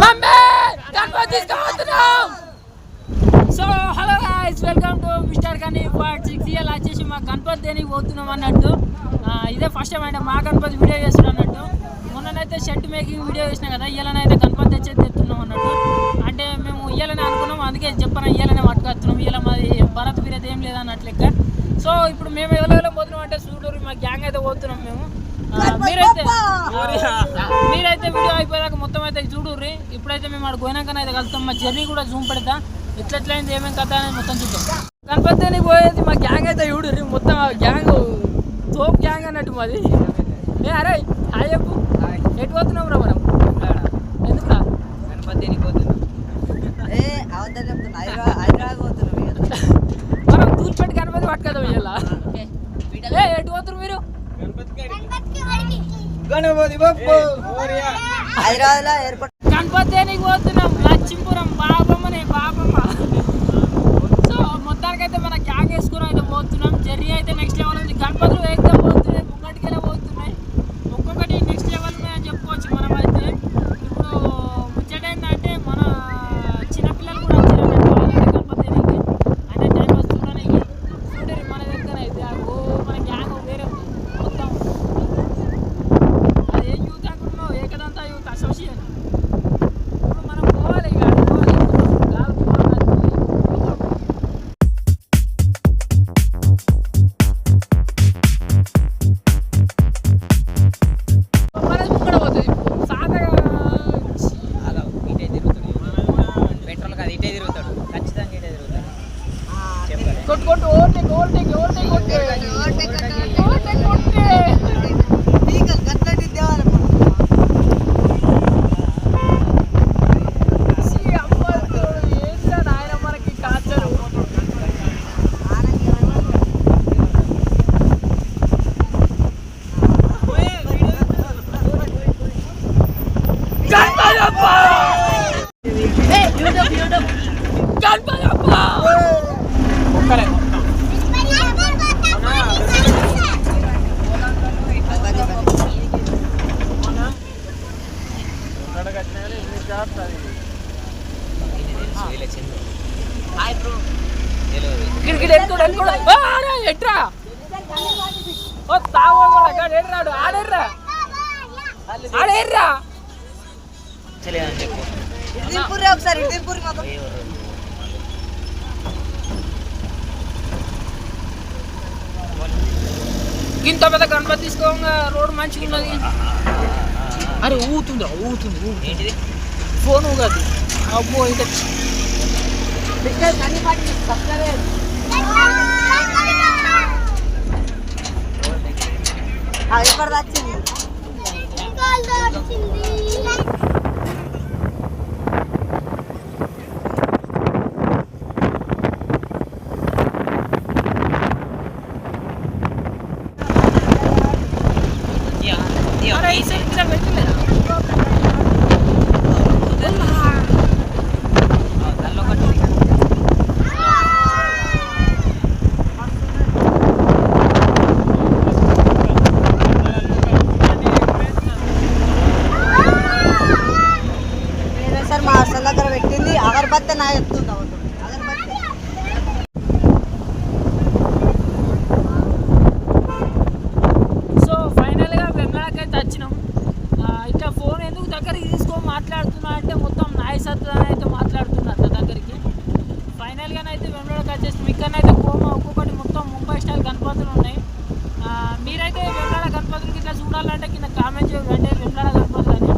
Mummy Ganapati తీసుకుపోతున్నాం so hello guys welcome to mister కానీ part six year వచ్చేసి మా గణపతి దేనికి పోతున్నాం అన్నట్టు. ఇదే ఫస్ట్ టైం అంటే మా గణపతి వీడియో చేస్తున్నాం అన్నట్టు. మొన్ననైతే షర్ట్ మేకింగ్ వీడియో చేసినా కదా ఇయ్యాలనైతే గణపతి తెచ్చేది తెస్తున్నాం అన్నట్టు. అంటే మేము ఇయ్యాలనే అనుకున్నాం అందుకే చెప్పన ఇయ్యాలనే పట్టుకొస్తున్నాం ఇయ్యాల మాది భరత్ బీరత్ ఏం లేదన్నట్లెక్క సో ఇప్పుడు మేము ఎవరెవరో పోతున్నాం అంటే సూడూరు మా గ్యాంగ్ అయితే పోతున్నాం మేము. మీరైతే మీరైతే వీడియో అయిపోయాక మొత్తం అయితే చూడుర్రి. ఇప్పుడైతే మేము అక్కడ పోయినాకనే అయితే కలుస్తాం మా జర్నీ కూడా జూమ్ పెడతా. ఎట్లెట్లయింది ఏమేం కథ అనేది మొత్తం చూద్దాం. గణపతి పోయేది మా గ్యాంగ్ అయితే చూడుర్రి. మొత్తం గ్యాంగ్ తోపు గ్యాంగ్ అన్నట్టు మాది. ఏ అరే హాయ్ చెప్పు. ఎటు పోతున్నాం రా మనం? ఎందుకురా? గణపతిని పోతున్నాం. గణపతి పట్టుకోదాం ఎటు పోతున్నారు మీరు? గణపతి బప్పు. హైదరాబాద్లో ఎయిర్పోర్ట్. గణపతి పోతున్నాం లక్ష్మీపురం బాబమ్మనే బాబమ్మ. సో మొత్తానికైతే మన గ్యాంగ్ వేసుకుని అయితే పోతున్నాం. జర్నీ అయితే నెక్స్ట్ లెవెల్ ఉంది. గణపతులు ఏకదం పోతున్నాయి గణపతి తీసుకోగా రోడ్ మంచిగా ఉన్నది. అరే ఊతుంది ఊతుంది ఊతుంది. ఏంటిది ఫోన్ ఊగదు అబ్బో ఇంకా ఎప్పుడు వచ్చింది ఇయ్య, ఇయ్య, అరే ఈ ఈ సైడ్ ఇక్కడ పెట్టలేదా ఆ, దానిలో ఒకటి ఉంది. వేరే సార్ మా హాస్టల్ దగ్గర పెట్టింది అగరబత్తి నా ఎత్తుంది అగరబత్తి సో ఫైనల్గా వెమ్లాడకైతే వచ్చినాం ఆ, ఇట్లా ఫోన్ ఎందుకు దగ్గరికి తీసుకో మాట్లాడుతున్నా అంటే మొత్తం నాయస్ అయితే మాట్లాడుతున్నారు నా దగ్గరికి ఫైనల్గానైతే వెమ్లాడకి వచ్చేసి ఇక్కడనైతే కోమ ఒక్కొక్కటి మొత్తం ముంబై స్టైల్ గణపతులు ఉన్నాయి ఆ, మీరైతే వెమ్లాడ కావాలంటే కింద కామెంట్ చేయండి అంటే వెమ్లాడ గణపతులు అని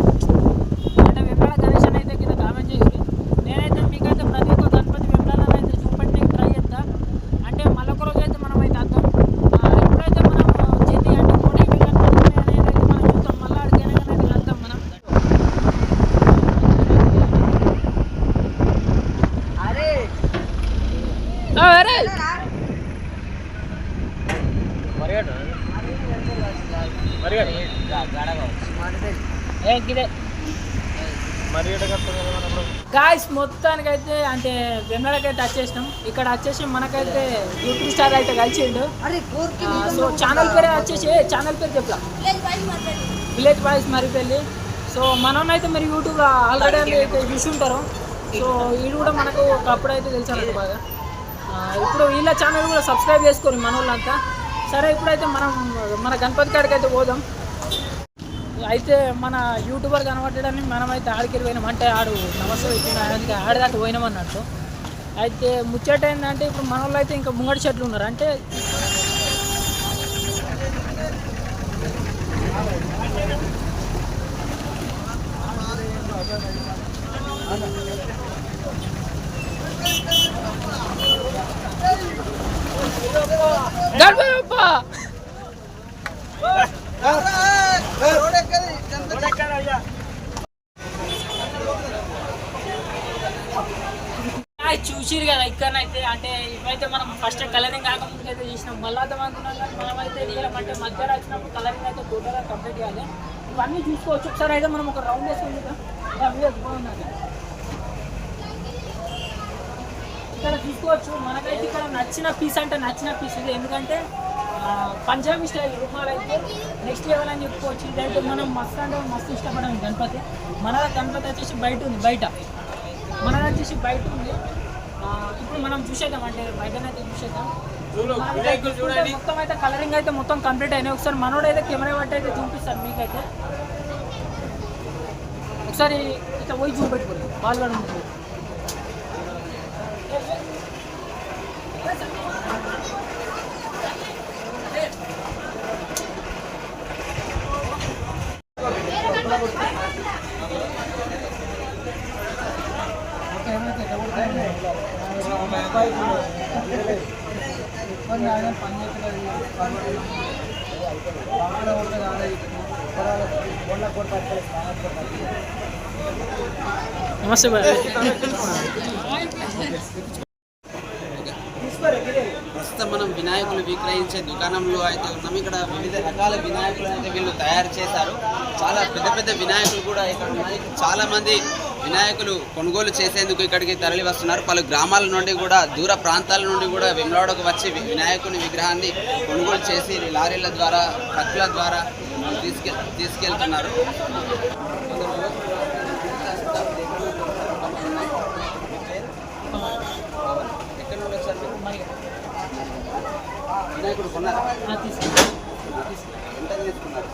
అంటే వెమ్లాడ గణేష్ అయితే కింద కామెంట్ చేయండి నేనైతే మీకైతే ప్రతి ఒక్క గణపతి వెమ్లాడని అయితే చూపెట్టడానికి ట్రై చేస్తా అంటే మళ్ళొక రోజు అయితే మనం అయితే అర్థం ఎప్పుడైతే మనం చెంది అంటే కోడేకి గణపతి అనేది అయితే మనం చూస్తాం మళ్ళీ అడిగిన అయితే వెళ్తాం మనం అరే ఆ, అరే మరిగాడు మరిగాడు గా- గాడ కావచ్చు. ఏ గిదే గాయస్ మొత్తానికి అయితే అంటే వెన్నడకైతే వచ్చేసినాం ఇక్కడ వచ్చేసి మనకైతే యూట్యూబ్ స్టార్ అయితే కలిసిండు. అరే కూర్కి ఆ, సో ఛానల్ పేరే వచ్చేసి ఛానల్ పేరు చెప్పలా? విలేజ్ బాయ్స్ మరిపల్లి సో మనం అయితే మీరు యూట్యూబ్ ఆల్రెడీ అయితే చూసి ఉంటారు సో వీడు కూడా మనకు ఒకప్పుడు అయితే తెలుసు అన్నట్టు బాగా ఇప్పుడు వీళ్ళ ఛానల్ కూడా సబ్స్క్రైబ్ చేసుకోరు మన వాళ్ళంతా సరే ఇప్పుడైతే మనం మన గణపతి కాడికి అయితే పోదాం. అయితే మన యూట్యూబర్ కనబడ్డాడని మనమైతే ఆడికి పోయినాం. అంటే ఆడు నమస్తే పెట్టిన ఆయనకి ఆడదాకా పోయినాం అన్నట్టు అయితే ముచ్చట ఏంటంటే ఇప్పుడు మన వాళ్ళు అయితే ఇంకా ముంగడి చెట్లు ఉన్నారు. అంటే గణపతి బప్ప! చూసిరు కదా ఇక్కడనైతే. అంటే ఇవైతే మనం ఫస్ట్ కలరింగ్ కాకముందుకు అయితే చేసినాం. మళ్ళీ అర్థం అనుకున్నాం కానీ మనం అయితే అంటే మధ్యలో వచ్చినప్పుడు కలరింగ్ అయితే టోటల్గా కంప్లీట్ చేయాలి ఇవన్నీ చూసుకోవచ్చు. ఒకసారి అయితే మనం ఒక రౌండ్ వేసుకుంది ఇక్కడ చూసుకోవచ్చు మనకైతే ఇక్కడ నచ్చిన పీస్ అంటే నచ్చిన పీస్ ఇది. ఎందుకంటే పంజాబీ స్టైల్ రుమాలు అయితే నెక్స్ట్ లెవెల్ అని చెప్పుకోవచ్చు. ఇదైతే మనం మస్తు అంటే మస్తు ఇష్టపడం గణపతి. మన గణపతి వచ్చేసి బయట ఉంది బయట. మనది వచ్చేసి బయట ఉంది. ఇప్పుడు మనం చూసేద్దాం అంటే బయటనైతే చూసేద్దాం. మొత్తం అయితే కలరింగ్ అయితే మొత్తం కంప్లీట్ అయినాయి. ఒకసారి మనోడు అయితే కెమెరా పట్టి అయితే చూపిస్తాను మీకైతే. ఒకసారి ఇట్లా పోయి చూపెట్టుకోండి. వాళ్ళు ఉంటుంది నమస్తే బాయ్ ప్రస్తుతం మనం వినాయకులు విక్రయించే దుకాణంలో అయితే ఉన్నాం. ఇక్కడ వివిధ రకాల వినాయకులు అయితే వీళ్ళు తయారు చేశారు. చాలా పెద్ద పెద్ద వినాయకులు కూడా ఇక్కడ ఉన్నాయి. చాలా మంది వినాయకులు కొనుగోలు చేసేందుకు ఇక్కడికి తరలి వస్తున్నారు. పలు గ్రామాల నుండి కూడా దూర ప్రాంతాల నుండి కూడా వెమ్లవాడకు వచ్చి వినాయకుని విగ్రహాన్ని కొనుగోలు చేసి లారీల ద్వారా ట్రక్కుల ద్వారా తీసుకెళ్ తీసుకెళ్తున్నారు ఎక్కడ నుండి వచ్చారు మీరు? వినాయకుడు కొన్నారా? ఎంత తీసుకున్నారు?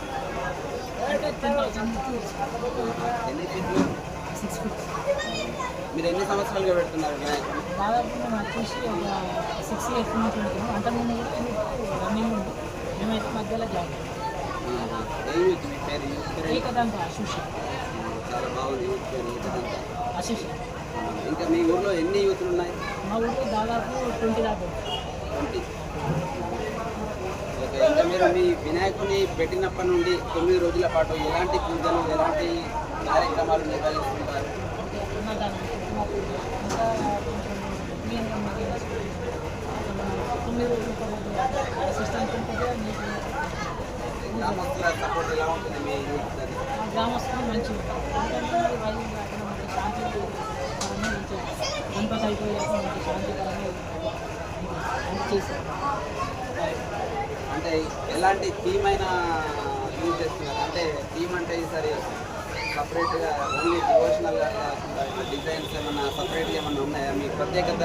ఎన్ని ఫీట్లు మీరు ఎన్ని సంవత్సరాలుగా పెడుతున్నారు వినాయకుడు దాదాపు మేము వచ్చేసి ఒక సిక్స్ ఇయర్స్ నుంచి ఉంటుంది అంతకుముందు కూడా రన్నింగ్ ఉంది. మేమైతే మధ్యలో. ఏం యూత్? ఏకదంత ఆశీష్. చాలా బాగుంది. పేరు. ఆశీష్. ఇంకా మీ ఊర్లో ఎన్ని యూత్లు ఉన్నాయి? మా ఊరికి దాదాపు ట్వంటీ దాకా ఉంది. ట్వంటీ ఓకే ఇంకా మీరు మీ వినాయకుని పెట్టినప్పటి నుండి తొమ్మిది రోజుల పాటు ఎలాంటి పూజలు ఎలాంటి కార్యక్రమాలు నిర్వహిస్తుంటారు? గ్రామస్తుల సపోర్ట్ ఎలా ఉంటుంది మీ గ్రామస్తులు మంచిగా ఎందుకంటే శాంతి గణపతి అయిపోయాక చేశారు. అంటే ఎలాంటి థీమ్ అయినా యూజ్ చేస్తున్నారు? అంటే థీమ్ అంటే ఈసారి సపరేట్గా ఓన్లీ డివోషనల్గా కాకుండా డిజైన్స్ ఏమన్నా సపరేట్గా ఏమన్నా ఉన్నాయా? మీ ప్రత్యేకత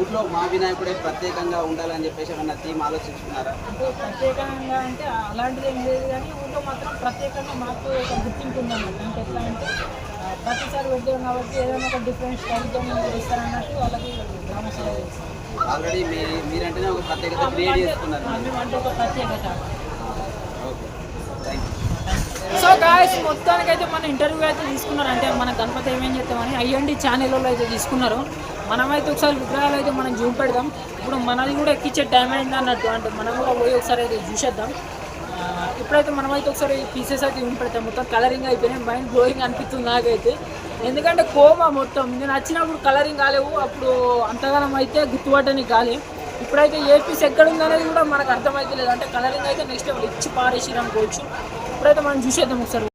ఊర్లో మా వినాయకుడే ప్రత్యేకంగా ఉండాలని చెప్పేసి ఏమన్నా థీమ్ ఆలోచించుకున్నారా అంటే ప్రత్యేకంగా అంటే అలాంటిది ఏం లేదు కానీ ఊళ్ళో మాత్రం ప్రత్యేకంగా మాకు ఒక గుర్తింపు ఉందన్నమాట. అంటే ఎట్లా అంటే ప్రతిసారి పెడతాం కాబట్టి ఏదైనా ఒక డిఫరెంట్ స్టైల్తో ఇస్తారన్నట్టు వాళ్ళకి గ్రామసభ చేస్తారు ఆల్రెడీ మీ మీరంటేనే ఒక ప్రత్యేకత క్రియేట్ చేసుకున్నారు. సో గాయస్ మొత్తానికైతే మన ఇంటర్వ్యూ అయితే తీసుకున్నారు. అంటే మన గణపతి ఏమేం చేస్తామని ఐఎండి ఛానల్ వాళ్ళు అయితే తీసుకున్నారు. మనమైతే ఒకసారి విగ్రహాలు అయితే మనం జూమ్ పెడదాం. ఇప్పుడు మనది కూడా ఎక్కించే టైం అయింది అన్నట్టు. అంటే మనం కూడా పోయి ఒకసారి అయితే చూసేద్దాం. ఇప్పుడైతే మనమైతే ఒకసారి పీసెస్ అయితే జూమ్ పెడతాం మొత్తం కలరింగ్ అయిపోయినాయి. మైండ్ గ్లోయింగ్ అనిపిస్తుంది నాకైతే. ఎందుకంటే కోమా మొత్తం. నేను వచ్చినప్పుడు కలరింగ్ కాలేవు అప్పుడు అంతగానం అయితే గుర్తుపట్టని కాలే ఇప్పుడైతే ఏ పీస్ ఎక్కడ ఉందనేది కూడా మనకు అర్థమైతే లేదు అంటే కలరింగ్ అయితే నెక్స్ట్ లెవెల్ ఇచ్చి పారేసి అనుకోవచ్చు. ఇప్పుడైతే మనం చూసేద్దాం ఒకసారి.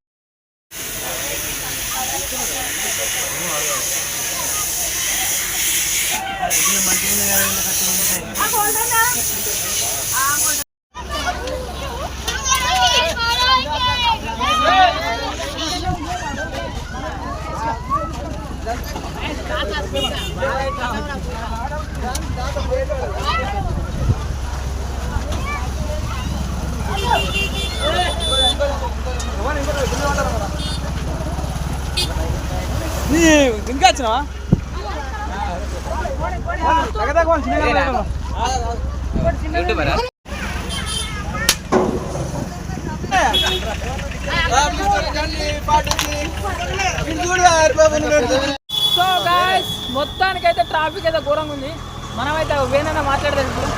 ఇంకా వచ్చినావా? సో గాయస్ మొత్తానికైతే ట్రాఫిక్ అయితే ఘోరంగా ఉంది. మనమైతే వేనైనా మాట్లాడదాం ఇప్పుడు.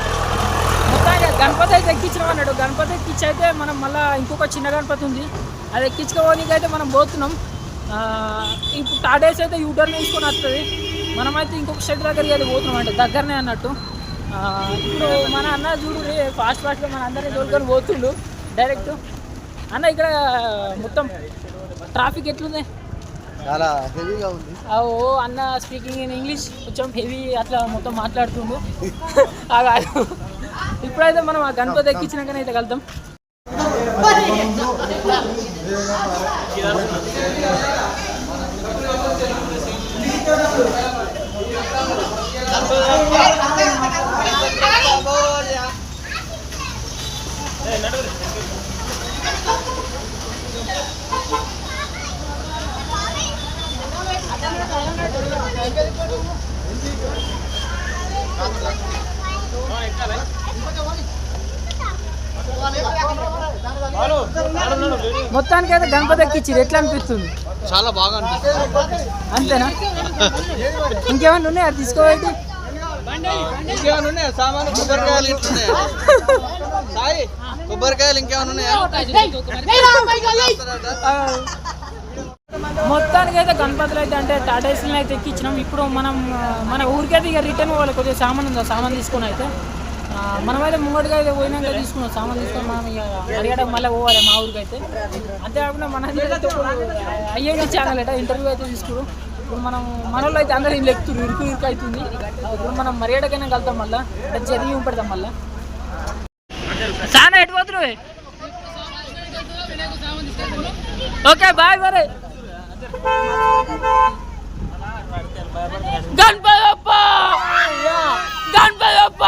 మొత్తానికి గణపతి అయితే ఎక్కించినాం అన్నాడు. గణపతి ఎక్కించి అయితే మనం మళ్ళీ ఇంకొక చిన్న గణపతి ఉంది. అది ఎక్కించుకోవడానికి అయితే మనం పోతున్నాం. ఇప్పుడు టాడేస్ అయితే యూటర్న్ తీసుకొని వస్తుంది. మనమైతే ఇంకొక షెడ్ దగ్గరికి అయితే పోతున్నాం అంటే దగ్గరనే అన్నట్టు. ఆ, ఇప్పుడు మన అన్న చూడు ఫాస్ట్ ఫాస్ట్గా మన అందరినీ తోలుకొని పోతుండు డైరెక్ట్ అన్న ఇక్కడ మొత్తం ట్రాఫిక్ ఎట్లుంది? చాలా హెవీగా ఉంది. ఓ అన్న స్పీకింగ్ ఇన్ ఇంగ్లీష్ కొంచెం హెవీ అట్లా మొత్తం మాట్లాడుతుండు. ఇప్పుడైతే మనం ఆ గణపతి ఎక్కించినాకనే అయితే కలుద్దాం. ఎక్కడ మొత్తానికి అయితే గణపతి ఎక్కించి ఎట్లా అనిపిస్తుంది? చాలా బాగా అనిపిస్తుంది. అంతేనా? ఇంకేమన్నా ఉన్నాయా? అది తీసుకోవాలి ఇంకేమైనా ఉన్నాయా? సామాను కొబ్బరికాయలు ఇట్లున్నాయా? సాయి కొబ్బరికాయలు ఇంకేమైనా ఉన్నాయా? మొత్తానికి అయితే గణపతులు అయితే అంటే టాటాస్ని అయితే ఎక్కించినాం ఇప్పుడు మనం మన ఊరికైతే ఇక రిటర్న్ పోవాలి కొద్దిగా సామాన్ ఉందా? సామాన్ తీసుకొని అయితే. మనమైతే ముంగడిగా అయితే పోయినాక తీసుకున్నాం సామాన్ తీసుకొని మనం ఇక అడిగడం మళ్ళీ పోవాలి మా ఊరికి అయితే అంతేకాకుండా మన ఐఐటి ఛానల్ అయితే ఇంటర్వ్యూ అయితే తీసుకురు. ఇప్పుడు మనం మన అయితే అందరూ ఇల్లు ఎక్కుతున్నారు ఇరుకు ఇరుకు అవుతుంది. ఇప్పుడు మనం మర్యాదకైనా కలుతాం మళ్ళీ అంటే జరిగి పెడతాం మళ్ళీ. చాలా ఎటు ఓకే బాయ్ బాయ్ గణపతి అప్ప! గణపతి అప్ప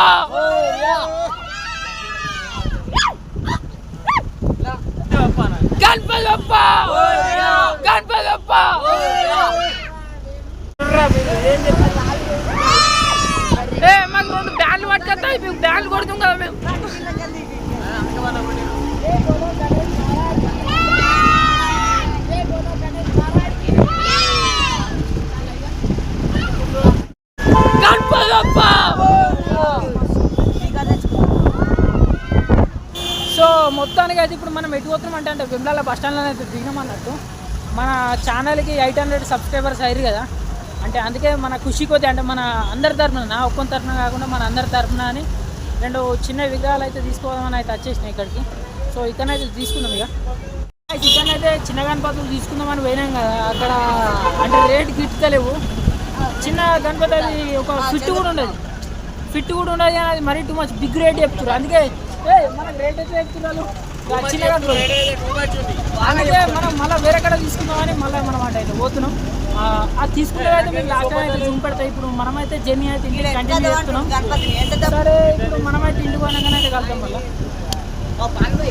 గణపతి గణపతి మాకు రెండు బ్యాన్లు పట్టుకొస్తాయి మేము బ్యాన్లు కొడుతాం కదా మేము గణపతి అప్ప సో ప్రస్తుతానికి అయితే ఇప్పుడు మనం ఎటు పోతున్నాం అంటే అంటే విమ్లాల బస్ స్టాండ్లో అయితే దిగినాం అన్నట్టు. మన ఛానల్కి ఎయిట్ హండ్రెడ్ సబ్స్క్రైబర్స్ అయ్యారు కదా. అంటే అందుకే మన ఖుషి కొద్ది అంటే మన అందరి తరఫున నా ఒక్కని తరఫున కాకుండా మన అందరి తరఫున అని రెండు చిన్న విగ్రహాలు అయితే తీసుకోవాలని అయితే వచ్చేసినాయి ఇక్కడికి. సో ఇక్కడనైతే తీసుకుందాం ఇక. చికెన్ అయితే చిన్న గణపతులు తీసుకుందామని పోయినాం కదా. అక్కడ అంటే రేట్ గిట్టుతలేవు. చిన్న గణపతి అది ఒక ఫిట్ కూడా ఉండదు. ఫిట్ కూడా ఉండదు కానీ అది మరీ టూ మచ్ బిగ్ రేట్ చెప్తున్నారు అందుకే ఏ మనకు రేట్ అయితే చెప్తున్నారు ఆ చిన్న గణపతి అందుకే మనం మళ్ళీ వేరే కడ తీసుకుందామని మళ్ళీ మనం అటు అయితే పోతున్నాం. ఆ, అది తీసుకునే అయితే మేము లాస్ట్ అయితే చూపెడతాయి ఇప్పుడు మనమైతే జర్నీ అయితే ఇంటికి కంటిన్యూ చేస్తున్నాం. సరే ఇప్పుడు మనమైతే ఇంటికి పోయినాకనే అయితే కలుద్దాం మళ్ళీ. గణపతి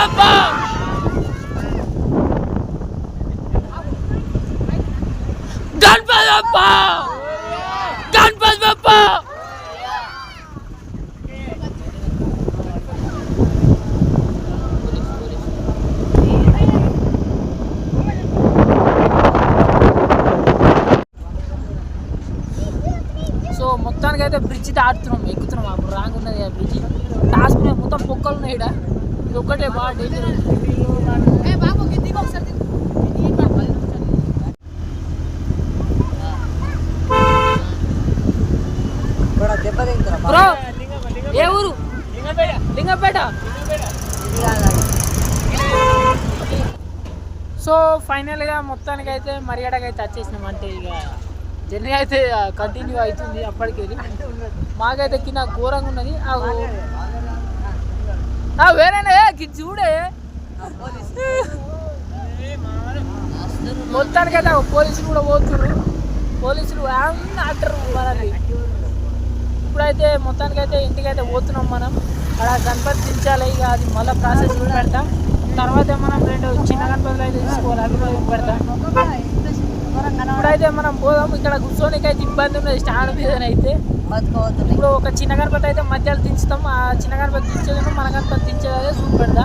అప్ప గణపతి అప్ప గణపతి అప్ప గణపతి అప్ప సో మొత్తానికి అయితే బ్రిడ్జ్ దాటుతున్నాం ఎక్కుతున్నాం అప్పుడు రాంగ్ ఉన్నది ఆ బ్రిడ్జ్ టాస్క్ మొత్తం పొక్కలు ఉన్నాయి ఈడ ఇది ఒక్కటే బాగా డేంజర్ బ్రో ఏ ఊరు? లింగపేట సో ఫైనల్గా మొత్తానికి అయితే మర్యాదగా అయితే వచ్చేసినాం. అంటే ఇక జర్నీ అయితే కంటిన్యూ అవుతుంది అప్పటికి. మాకైతే కింద ఘోరంగా ఉన్నది. ఆ వేరేనే చూడే. మొత్తానికి అయితే పోలీసులు కూడా పోతున్నారు పోలీసులు అన్నీ అంటారు మనకి ఇప్పుడైతే మొత్తానికైతే ఇంటికైతే పోతున్నాం మనం. అక్కడ గణపతి దించాలి ఇక అది మళ్ళీ ప్రాసెస్ పెడతాం. తర్వాత మనం రెండు చిన్న గణపతులు అయితే తీసుకోవాలి అవి కూడా పెడతాం. ఇప్పుడైతే మనం పోదాం. ఇక్కడ కూర్చోనికైతే ఇబ్బంది ఉన్నది స్టాండ్ మీద అయితే బతుకోవద్దు ఇప్పుడు ఒక చిన్న గణపతి అయితే మధ్యలో దించుతాం. ఆ చిన్న గణపతి దించేది మన గణపతి దించేది అయితే చూపెడతా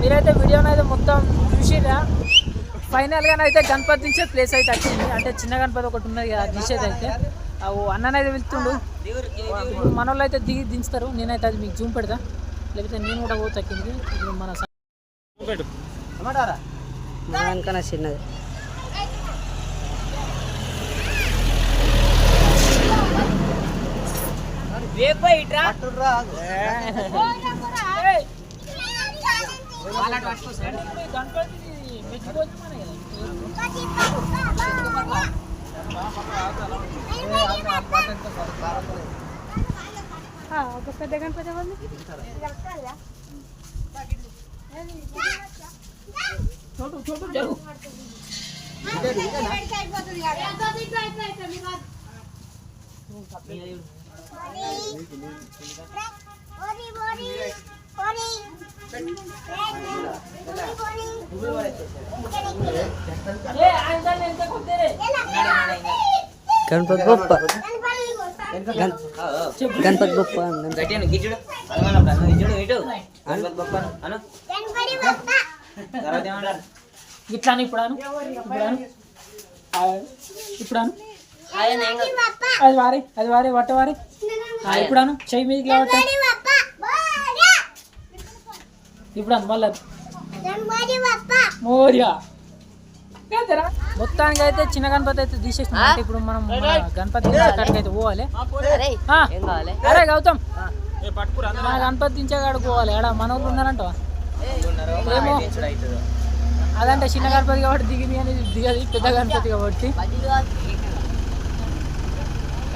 మీరైతే వీడియోని అయితే మొత్తం చూసిరా. ఫైనల్గా అయితే గణపతి దించే ప్లేస్ అయితే వచ్చింది. అంటే చిన్న గణపతి ఒకటి ఉన్నది కదా దించేది అయితే. ఆ ఓ అన్ననైతే వెళ్తుండు. ఇప్పుడు మన వాళ్ళు అయితే దిగి దించుతారు. నేనైతే అది మీకు జూమ్ పెడతా లేకపోతే నేను కూడా పోతా కిందకి. ఇప్పుడు మన స- మా వెనకన చిన్నది. ఏయ్! గణపతి మెచ్చుకోవచ్చు ఒక పెద్ద గణపతి ఉంది చోటు చోటు జరుగు ఏ ఆయన దాన్ని ఎంత కొట్టేరే గణపతి గొప్ప గణపతి గొప్ప గట్టిగా గిజ్జుడు అలవాలప్పుడు అన్న గిజ్జుడు ఇటు గణపతి బొప్ప అను. తర్వాత ఏమంటారు? ఇట్లా అని ఇప్పుడు ఇప్పుడు అను అను అది వారి అది వారి వట్ట వారి ఆ, ఇప్పుడు అను చెయ్యి మీదకి లేవట్ట. ఇప్పుడు అను మళ్ళీ. మోరియా? మొత్తానికి అయితే చిన్న గణపతి అయితే తీసేసినాం అంటే ఇప్పుడు మనం గణపతి అయితే పోవాలి. అరే గౌతమ్. మన గణపతి దించే కాడికి పోవాలి. ఎడా మన వాళ్ళు ఉన్నారంట ఏమో. అదంటే చిన్న గణపతి కాబట్టి దిగింది ఇది దిగది. పెద్ద గణపతి కాబట్టి.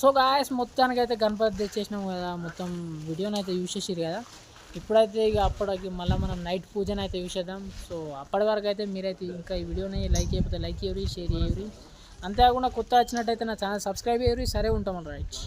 సో గాయస్ మొత్తానికి అయితే గణపతి తెచ్చేసినాం కదా మొత్తం వీడియోని అయితే యూస్ చేసిరు కదా. ఇప్పుడైతే ఇక అప్పటికి మళ్ళీ మనం నైట్ పూజను అయితే చూసేద్దాం. సో అప్పటి వరకు అయితే మీరైతే ఇంకా ఈ వీడియోని లైక్ చేయకపోతే లైక్ చేయరు షేర్ చేయరు అంతేకాకుండా కొత్త వచ్చినట్టయితే నా ఛానల్ సబ్స్క్రైబ్ చేయరు సరే ఉంటాం. రైట్.